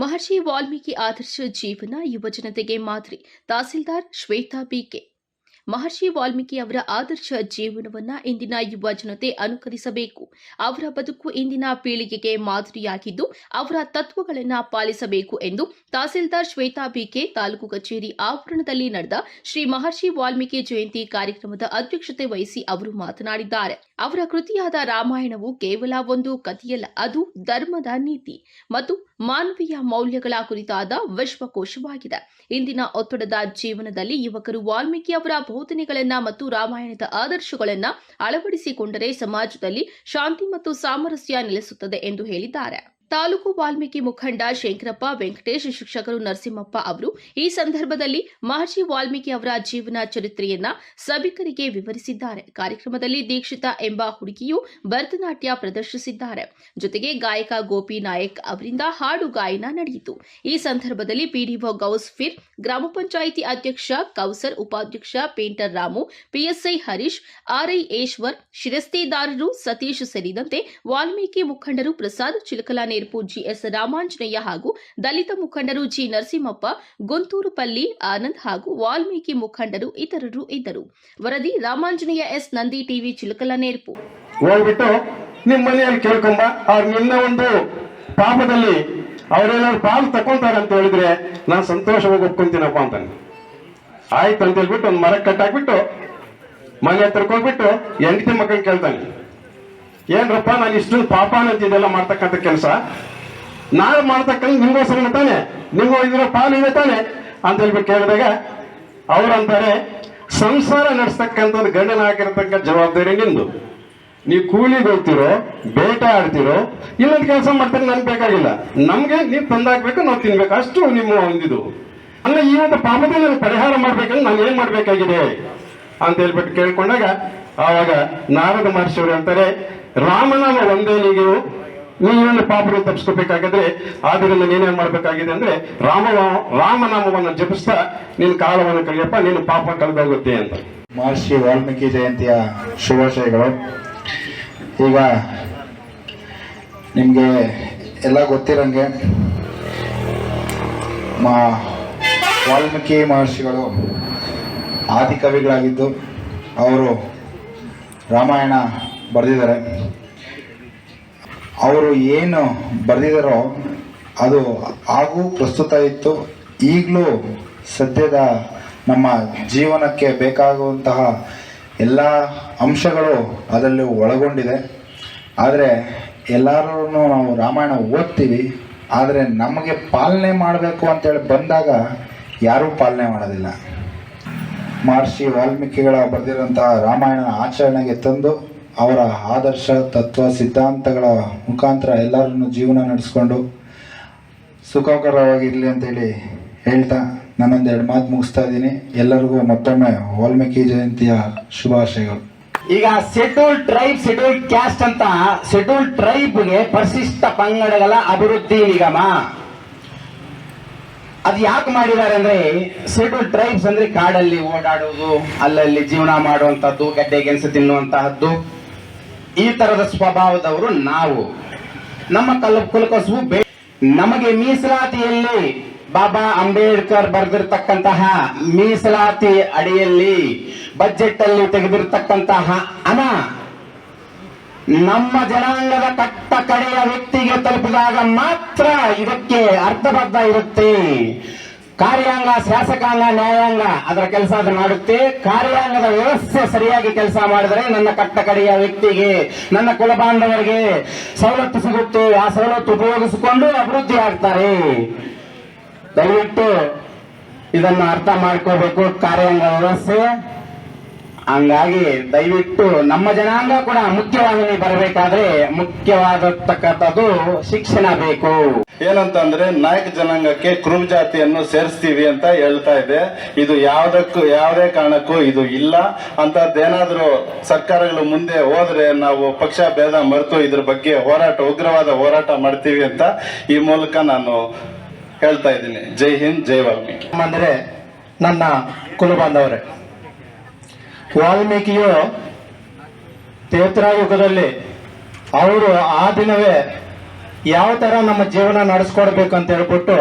ಮಹರ್ಷಿ ವಾಲ್ಮೀಕಿ ಆದರ್ಶ ಜೀವನ ಯುವಜನತೆಗೆ ಮಾದರಿ. ತಹಸೀಲ್ದಾರ್ ಶ್ವೇತಾ ಬಿಕೆ ಮಹರ್ಷಿ ವಾಲ್ಮೀಕಿ ಅವರ ಆದರ್ಶ ಜೀವನವನ್ನ ಇಂದಿನ ಯುವ ಜನತೆ ಅನುಕರಿಸಬೇಕು. ಅವರ ಬದುಕು ಇಂದಿನ ಪೀಳಿಗೆಗೆ ಮಾದರಿಯಾಗಿದ್ದು, ಅವರ ತತ್ವಗಳನ್ನು ಪಾಲಿಸಬೇಕು ಎಂದು ತಹಸೀಲ್ದಾರ್ ಶ್ವೇತಾ ಬಿಕೆ ತಾಲೂಕು ಕಚೇರಿ ಆವರಣದಲ್ಲಿ ನಡೆದ ಶ್ರೀ ಮಹರ್ಷಿ ವಾಲ್ಮೀಕಿ ಜಯಂತಿ ಕಾರ್ಯಕ್ರಮದ ಅಧ್ಯಕ್ಷತೆ ವಹಿಸಿ ಅವರು ಮಾತನಾಡಿದ್ದಾರೆ. ಅವರ ಕೃತಿಯಾದ ರಾಮಾಯಣವು ಕೇವಲ ಒಂದು ಕಥೆಯಲ್ಲ, ಅದು ಧರ್ಮದ ನೀತಿ. ಮತ್ತು ಮಾನವೀಯ ಮೌಲ್ಯಗಳ ಕುರಿತಾದ ವಿಶ್ವಕೋಶವಾಗಿದೆ. ಇಂದಿನ ಒತ್ತಡದ ಜೀವನದಲ್ಲಿ ಯುವಕರು ವಾಲ್ಮೀಕಿ ಅವರ ಬೋಧನೆಗಳನ್ನ ಮತ್ತು ರಾಮಾಯಣದ ಆದರ್ಶಗಳನ್ನ ಅಳವಡಿಸಿಕೊಂಡರೆ ಸಮಾಜದಲ್ಲಿ ಶಾಂತಿ ಮತ್ತು ಸಾಮರಸ್ಯ ನೆಲೆಸುತ್ತದೆ ಎಂದು ಹೇಳಿದ್ದಾರೆ. ತಾಲೂಕು ವಾಲ್ಮೀಕಿ ಮುಖಂಡ ಶಂಕರಪ್ಪ ವೆಂಕಟೇಶ್, ಶಿಕ್ಷಕರು ನರಸಿಂಹಪ್ಪ ಅವರು ಈ ಸಂದರ್ಭದಲ್ಲಿ ಮಹರ್ಷಿ ವಾಲ್ಮೀಕಿ ಅವರ ಜೀವನ ಚರಿತ್ರೆಯನ್ನ ಸಭಿಕರಿಗೆ ವಿವರಿಸಿದ್ದಾರೆ. ಕಾರ್ಯಕ್ರಮದಲ್ಲಿ ದೀಕ್ಷಿತ ಎಂಬ ಹುಡುಗಿಯು ಭರತನಾಟ್ಯ ಪ್ರದರ್ಶಿಸಿದ್ದಾರೆ. ಜೊತೆಗೆ ಗಾಯಕ ಗೋಪಿ ನಾಯಕ್ ಅವರಿಂದ ಹಾಡು ಗಾಯನ ನಡೆಯಿತು. ಈ ಸಂದರ್ಭದಲ್ಲಿ ಪಿಡಿಒ ಗೌಸ್ಫಿರ್ ಗ್ರಾಮ ಪಂಚಾಯಿತಿ ಅಧ್ಯಕ್ಷ ಕೌಸರ್, ಉಪಾಧ್ಯಕ್ಷ painter Ramu, PSI Harish, RI Ishwar ಶಿರಸ್ತೆದಾರರು Satish ಸೇರಿದಂತೆ ವಾಲ್ಮೀಕಿ ಮುಖಂಡರು ಪ್ರಸಾದ್ ಚಿಲಕಲಾನೇರ್ಪು ಜಿಎಸ್ ರಾಮಾಂಜನೇಯ ಹಾಗೂ ದಲಿತ ಮುಖಂಡರು ಜಿ. ನರಸಿಂಹಪ್ಪ ಗುಂತೂರುಪಲ್ಲಿ ಆನಂದ್ ಹಾಗೂ ವಾಲ್ಮೀಕಿ ಮುಖಂಡರು ಇತರರು ಇದ್ದರು. ವರದಿ ರಾಮಾಂಜನೇಯ ಎಸ್. ನಂದಿ ಟಿವಿ, ಚಿಲಕಲಾನೇರ್ಪು. ಹೋಗ್ಬಿಟ್ಟು ನಿಮ್ ಮನೆಯಲ್ಲಿ ಕೇಳ್ಕೊಂಬ. ನಿನ್ನ ಒಂದು ಪಾಪದಲ್ಲಿ ಅವರೇನಾದ್ರು ಪಾಲು ತಕೊಂತಾರೆ ಅಂತ ಹೇಳಿದ್ರೆ ನಾನು ಸಂತೋಷವಾಗಿ ಒಪ್ಕೊಂತೀನಪ್ಪ ಅಂತ ಆಯ್ತು ಅಂತ ಹೇಳ್ಬಿಟ್ಟು ಒಂದು ಮರ ಕಟ್ಟಾಕ್ಬಿಟ್ಟು ಮನೆ ಹತ್ರಕ್ಕೆ ಹೋಗ್ಬಿಟ್ಟು ಹೆಂಡತಿ ಮಕ್ಕಳನ್ನ ಕೇಳ್ತಾನೆ. ಏನ್ರಪ್ಪ, ನಾನು ಇಷ್ಟೊಂದು ಪಾಪ ಇದೆಲ್ಲ ಮಾಡ್ತಕ್ಕಂಥ ಕೆಲಸ. ನಾನು ಮಾಡ್ತಕ್ಕಂಥ ನಿಂಗೋಸ್ಕರ ತಾನೆ? ನಿಂಗೋ ಇದರ ಪಾಲು ಇದೆ ತಾನೆ? ಅಂತ ಹೇಳ್ಬಿಟ್ಟು ಕೇಳಿದಾಗ ಅವ್ರಂತಾರೆ ಸಂಸಾರ ನಡೆಸ್ತಕ್ಕಂಥದ್ದು ಗಂಡನ ಹಾಕಿರತಕ್ಕ ಜವಾಬ್ದಾರಿ ನಿಂದು ನೀವು ಕೂಲಿಗೆ ಹೋಗ್ತಿರೋ, ಬೇಟ ಆಡ್ತಿರೋ ಇನ್ನೊಂದು ಕೆಲಸ ಮಾಡ್ತಾರೆ ನನ್ಗೆ ಬೇಕಾಗಿಲ್ಲ. ನಮಗೆ ನೀವು ತಂದಾಕ್ಬೇಕು, ನಾವು ತಿನ್ಬೇಕು. ಅಷ್ಟು ನಿಮ್ಮ ಒಂದಿದು. ಅಂದ್ರೆ ಈ ಒಂದು ಪಾಪದಲ್ಲಿ ಪರಿಹಾರ ಮಾಡ್ಬೇಕಂದ್ರೆ ನಾನು ಏನ್ ಮಾಡ್ಬೇಕಾಗಿದೆ? ಅಂತ ಹೇಳ್ಬಿಟ್ಟು ಕೇಳ್ಕೊಂಡಾಗ, ಆವಾಗ ನಾರದ ಮಹರ್ಷಿಯವರು ಹೇಳ್ತಾರೆ ರಾಮನಾಮ ಒಂದೇ ನೀವು ನೀನು ಪಾಪಗಳು ತಪ್ಪಿಸ್ಕೋಬೇಕಾಗಿದ್ರೆ ಆದ್ರಿಂದ ನೀನೇನ್ ಮಾಡ್ಬೇಕಾಗಿದೆ ಅಂದ್ರೆ ರಾಮ ರಾಮನಾಮವನ್ನು ಜಪಿಸ್ತಾ ನಿನ್ನ ಕಾಲವನ್ನು ಕಳಿಯಪ್ಪ, ನೀನು ಪಾಪ ಕಳೆದೋಗುತ್ತೆ ಅಂತ. ಮಹರ್ಷಿ ವಾಲ್ಮೀಕಿ ಜಯಂತಿಯ ಶುಭಾಶಯಗಳು. ಈಗ ನಿಮಗೆ ಎಲ್ಲ ಗೊತ್ತಿರಂಗೆ, ಮಾ, ವಾಲ್ಮೀಕಿ ಮಹರ್ಷಿಗಳು ಆದಿಕವಿಗಳಾಗಿದ್ದು, ಅವರು ರಾಮಾಯಣ ಬರೆದಿದ್ದಾರೆ. ಅವರು ಏನು ಬರೆದಿದ್ದಾರೋ ಅದು ಹಾಗೂ ಪ್ರಸ್ತುತ ಇತ್ತು. ಈಗಲೂ ಸದ್ಯದ ನಮ್ಮ ಜೀವನಕ್ಕೆ ಬೇಕಾಗುವಂತಹ ಎಲ್ಲ ಅಂಶಗಳು ಅದರಲ್ಲಿ ಒಳಗೊಂಡಿದೆ. ಆದರೆ ಎಲ್ಲರೂ ನಾವು ರಾಮಾಯಣ ಓದ್ತೀವಿ. ಆದರೆ ನಮಗೆ ಪಾಲನೆ ಮಾಡಬೇಕು ಅಂತೇಳಿ ಬಂದಾಗ ಯಾರೂ ಪಾಲನೆ ಮಾಡೋದಿಲ್ಲ. ಮಹರ್ಷಿ ವಾಲ್ಮೀಕಿಗಳ ಬರೆದಿರುವಂತಹ ರಾಮಾಯಣ ಆಚರಣೆಗೆ ತಂದು ಅವರ ಆದರ್ಶ, ತತ್ವ, ಸಿದ್ಧಾಂತಗಳ ಮುಖಾಂತರ ಎಲ್ಲರನ್ನು ಜೀವನ ನಡೆಸ್ಕೊಂಡು ಸುಖಕರವಾಗಿರಲಿ ಅಂತೇಳಿ ಹೇಳ್ತಾ ನಾನೊಂದು ಎರಡು ಮಾತು ಮುಗಿಸ್ತಾ ಇದ್ದೀನಿ. ಎಲ್ಲರಿಗೂ ಮತ್ತೊಮ್ಮೆ ವಾಲ್ಮೀಕಿ ಜಯಂತಿಯ ಶುಭಾಶಯಗಳು. ಈಗ ಶೆಡ್ಯೂಲ್ ಟ್ರೈಬ್ ಶೆಡ್ಯೂಲ್ ಕ್ಯಾಸ್ಟ್ ಅಂತ ಶೆಡ್ಯೂಲ್ ಟ್ರೈಬ್ಗೆ ಪರಿಶಿಷ್ಟ ಪಂಗಡಗಳ ಅಭಿವೃದ್ಧಿ ನಿಗಮ. ಅದು ಯಾಕೆ ಮಾಡಿದ್ದಾರೆ ಅಂದ್ರೆ ಶೆಡ್ಯೂಲ್ ಟ್ರೈಬ್ಸ್ ಅಂದ್ರೆ ಕಾಡಲ್ಲಿ ಓಡಾಡುವುದು, ಅಲ್ಲಲ್ಲಿ ಜೀವನ ಮಾಡುವಂತಹದ್ದು ಗಡ್ಡೆ ಗೆಣಸು ತಿನ್ನುವಂತಹದ್ದು. ಈ ತರದ ಸ್ವಭಾವದವರು ನಾವು. ನಮ್ಮ ಕಲ್ ಕುಲಕಸು ಬೇ ನಮಗೆ ಮೀಸಲಾತಿಯಲ್ಲಿ ಬಾಬಾ ಅಂಬೇಡ್ಕರ್ ಬರೆದಿರ್ತಕ್ಕಂತಹ ಮೀಸಲಾತಿ ಅಡಿಯಲ್ಲಿ ಬಜೆಟ್ ಅಲ್ಲಿ ತೆಗೆದಿರ್ತಕ್ಕಂತಹ ಹಣ ನಮ್ಮ ಜನಾಂಗದ ಕಟ್ಟ ಕಡೆಯ ವ್ಯಕ್ತಿಗೆ ತಲುಪಿದಾಗ ಮಾತ್ರ ಇದಕ್ಕೆ ಅರ್ಥಬದ್ಧ ಇರುತ್ತೆ. ಕಾರ್ಯಾಂಗ, ಶಾಸಕಾಂಗ, ನ್ಯಾಯಾಂಗ, ಅದರ ಕೆಲಸ ಅದು ಮಾಡುತ್ತೆ. ಕಾರ್ಯಾಂಗದ ವ್ಯವಸ್ಥೆ ಸರಿಯಾಗಿ ಕೆಲಸ ಮಾಡಿದರೆ ನನ್ನ ಕಟ್ಟ ಕಡೆಯ ವ್ಯಕ್ತಿಗೆ, ನನ್ನ ಕುಲ ಬಾಂಧವರಿಗೆ ಸವಲತ್ತು ಸಿಗುತ್ತೆ. ಆ ಸವಲತ್ತು ಉಪಯೋಗಿಸಿಕೊಂಡು ಅಭಿವೃದ್ಧಿ ಆಗ್ತಾರೆ. ದಯವಿಟ್ಟು ಇದನ್ನು ಅರ್ಥ ಮಾಡ್ಕೋಬೇಕು. ಕಾರ್ಯಾಂಗ ವ್ಯವಸ್ಥೆ ಹಂಗಾಗಿ ದಯವಿಟ್ಟು ನಮ್ಮ ಜನಾಂಗ ಕೂಡ ಮುಖ್ಯವಾಹಿನಿ ಬರಬೇಕಾದ್ರೆ ಮುಖ್ಯವಾದತಕ್ಕಂಥದ್ದು ಶಿಕ್ಷಣ ಬೇಕು. ಏನಂತಂದ್ರೆ ನಾಯಕ ಜನಾಂಗಕ್ಕೆ ಕ್ರೂರ್ ಜಾತಿಯನ್ನು ಸೇರಿಸ್ತೀವಿ ಅಂತ ಹೇಳ್ತಾ ಇದೆ. ಇದು ಯಾವ್ದಕ್ಕೂ ಯಾವುದೇ ಕಾರಣಕ್ಕೂ ಇದು ಇಲ್ಲ. ಅಂತದ್ದೇನಾದ್ರೂ ಸರ್ಕಾರಗಳು ಮುಂದೆ ಹೋದ್ರೆ ನಾವು ಪಕ್ಷ ಭೇದ ಮರೆತು ಇದ್ರ ಬಗ್ಗೆ ಹೋರಾಟ ಉಗ್ರವಾದ ಹೋರಾಟ ಮಾಡ್ತೀವಿ ಅಂತ ಈ ಮೂಲಕ ನಾನು ಹೇಳ್ತಾ ಇದ್ದೀನಿ. ಜೈ ಹಿಂದ್ ಜೈ ವಾಲ್ಮೀಕಿ. ಅಂದ್ರೆ ನನ್ನ ಕುಲಬಾಂಧವರೇ. ವಾಲ್ಮೀಕಿಯು ಯುಗದಲ್ಲಿ ಅವರು ಆ ದಿನವೇ ಯಾವ ಥರ ನಮ್ಮ ಜೀವನ ನಡೆಸ್ಕೊಡ್ಬೇಕು ಅಂತ ಹೇಳ್ಬಿಟ್ಟು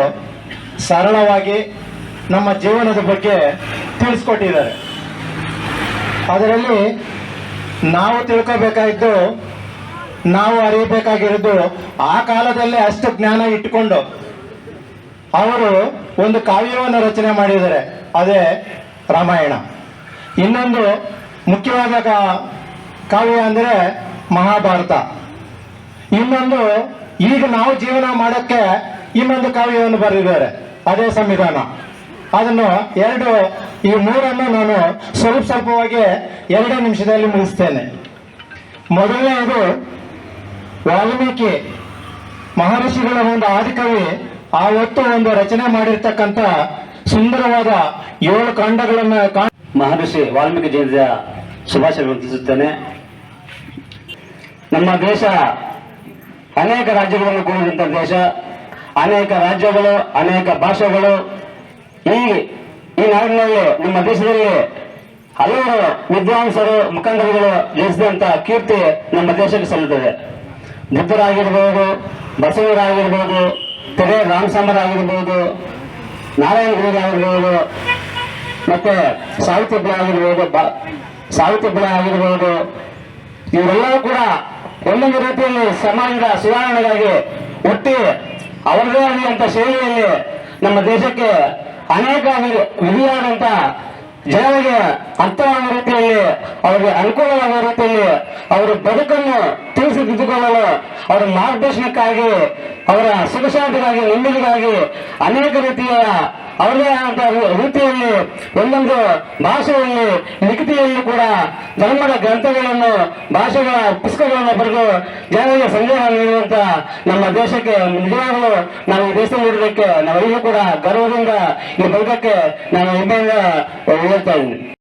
ಸರಳವಾಗಿ ನಮ್ಮ ಜೀವನದ ಬಗ್ಗೆ ತಿಳಿಸ್ಕೊಟ್ಟಿದ್ದಾರೆ. ಅದರಲ್ಲಿ ನಾವು ತಿಳ್ಕೋಬೇಕಾಗಿದ್ದು, ನಾವು ಅರಿಯಬೇಕಾಗಿರೋದು ಆ ಕಾಲದಲ್ಲೇ ಅಷ್ಟು ಜ್ಞಾನ ಇಟ್ಟುಕೊಂಡು ಅವರು ಒಂದು ಕಾವ್ಯವನ್ನು ರಚನೆ ಮಾಡಿದ್ದಾರೆ. ಅದೇ ರಾಮಾಯಣ. ಇನ್ನೊಂದು ಮುಖ್ಯವಾದ ಕಾವ್ಯ ಅಂದರೆ ಮಹಾಭಾರತ. ಇನ್ನೊಂದು ಈಗ ನಾವು ಜೀವನ ಮಾಡೋಕ್ಕೆ ಇನ್ನೊಂದು ಕಾವ್ಯವನ್ನು ಬರೆದಿದ್ದಾರೆ, ಅದೇ ಸಂವಿಧಾನ. ಅದನ್ನು ಎರಡು, ಈ ಮೂರನ್ನು ನಾನು ಸ್ವಲ್ಪ ಸ್ವಲ್ಪವಾಗಿ ಎರಡು ನಿಮಿಷದಲ್ಲಿ ಮುಗಿಸ್ತೇನೆ. ಮೊದಲನೆಯದು ವಾಲ್ಮೀಕಿ ಮಹರ್ಷಿಗಳ ಒಂದು ಆದಿಕವಿ, ಆ ಒಂದು ರಚನೆ ಮಾಡಿರ್ತಕ್ಕಂಥ ಸುಂದರವಾದ ಏಳು ಕಾಂಡಗಳನ್ನು ಕಾಣ್ ಮಹರ್ಷಿ ವಾಲ್ಮೀಕಿ ಜಯಂತಿಯ ಶುಭಾಶಯ ತಿಳಿಸುತ್ತೇನೆ ನಮ್ಮ ದೇಶ ಅನೇಕ ರಾಜ್ಯಗಳನ್ನು ಕೂಡಿದಂಥ ದೇಶ. ಅನೇಕ ರಾಜ್ಯಗಳು, ಅನೇಕ ಭಾಷೆಗಳು. ಈ ಈ ನಾಡಿನಲ್ಲಿ ನಮ್ಮ ದೇಶದಲ್ಲಿ ಹಲವಾರು ವಿದ್ವಾಂಸರು, ಮುಖಂಡರುಗಳು ಜಯಿಸಿದಂಥ ಕೀರ್ತಿ ನಮ್ಮ ದೇಶಕ್ಕೆ ಸಲ್ಲುತ್ತದೆ. ಬುದ್ಧರಾಗಿರ್ಬೋದು, ಬಸವರಾಗಿರ್ಬೋದು ತೆರೆ ರಾಮಸಾಮರಾಗಿರ್ಬೋದು ನಾರಾಯಣ ಗುರುಗಳಾಗಿರ್ಬೋದು ಮತ್ತೆ ಸಾಹಿತ್ಯ ಆಗಿರ್ಬೋದು ಸಾಹಿತ್ಯ ಬೆಳೆ ಆಗಿರ್ಬೋದು ಇವರೆಲ್ಲರೂ ಕೂಡ ಒಂದೊಂದು ರೀತಿಯಲ್ಲಿ ಸಮಾಜದ ಸುಧಾರಣೆಗಾಗಿ ಒಟ್ಟಿ ಅವರದೇ ಆಗಿರುವಂತ ಶೈಲಿಯಲ್ಲಿ ನಮ್ಮ ದೇಶಕ್ಕೆ ಅನೇಕ ವಿಧಿಯಾದಂತ ಜನರಿಗೆ ಅರ್ಥವಾಗುವ ರೀತಿಯಲ್ಲಿ, ಅವರಿಗೆ ಅನುಕೂಲವಾಗುವ ರೀತಿಯಲ್ಲಿ ಅವರ ಬದುಕನ್ನು ತಿಳಿಸಿದ್ದುಕೊಳ್ಳಲು, ಅವರ ಮಾರ್ಗದರ್ಶನಕ್ಕಾಗಿ, ಅವರ ಸುಖ ಶಾಂತಿಗಾಗಿ ನೆಮ್ಮದಿಗಾಗಿ ಅನೇಕ ರೀತಿಯ ಅವರದೇ ಆದಂತಹ ರೀ- ರೀತಿಯಲ್ಲಿ ಒಂದೊಂದು ಭಾಷೆಯಲ್ಲಿ ಲಿಖಿತಿಯಲ್ಲಿ ಕೂಡ ಧರ್ಮದ ಗ್ರಂಥಗಳನ್ನು, ಭಾಷೆಗಳ ಪುಸ್ತಕಗಳನ್ನು ಬರೆದು ಜನರಿಗೆ ಸಂದೇಹ ನೀಡುವಂತ ನಮ್ಮ ದೇಶಕ್ಕೆ ನಿಜವಾಗಲೂ ನಾವು ಈ ದೇಶದಲ್ಲಿ ಇರೋದಕ್ಕೆ ನಾವೆಲ್ಲರೂ ಕೂಡ ಗರ್ವದಿಂದ ಈ ಬಳಗಕ್ಕೆ ನಾನು ಹೆಮ್ಮೆಯಿಂದ ಹೇಳ್ತಾ ಇದ್ದೀನಿ.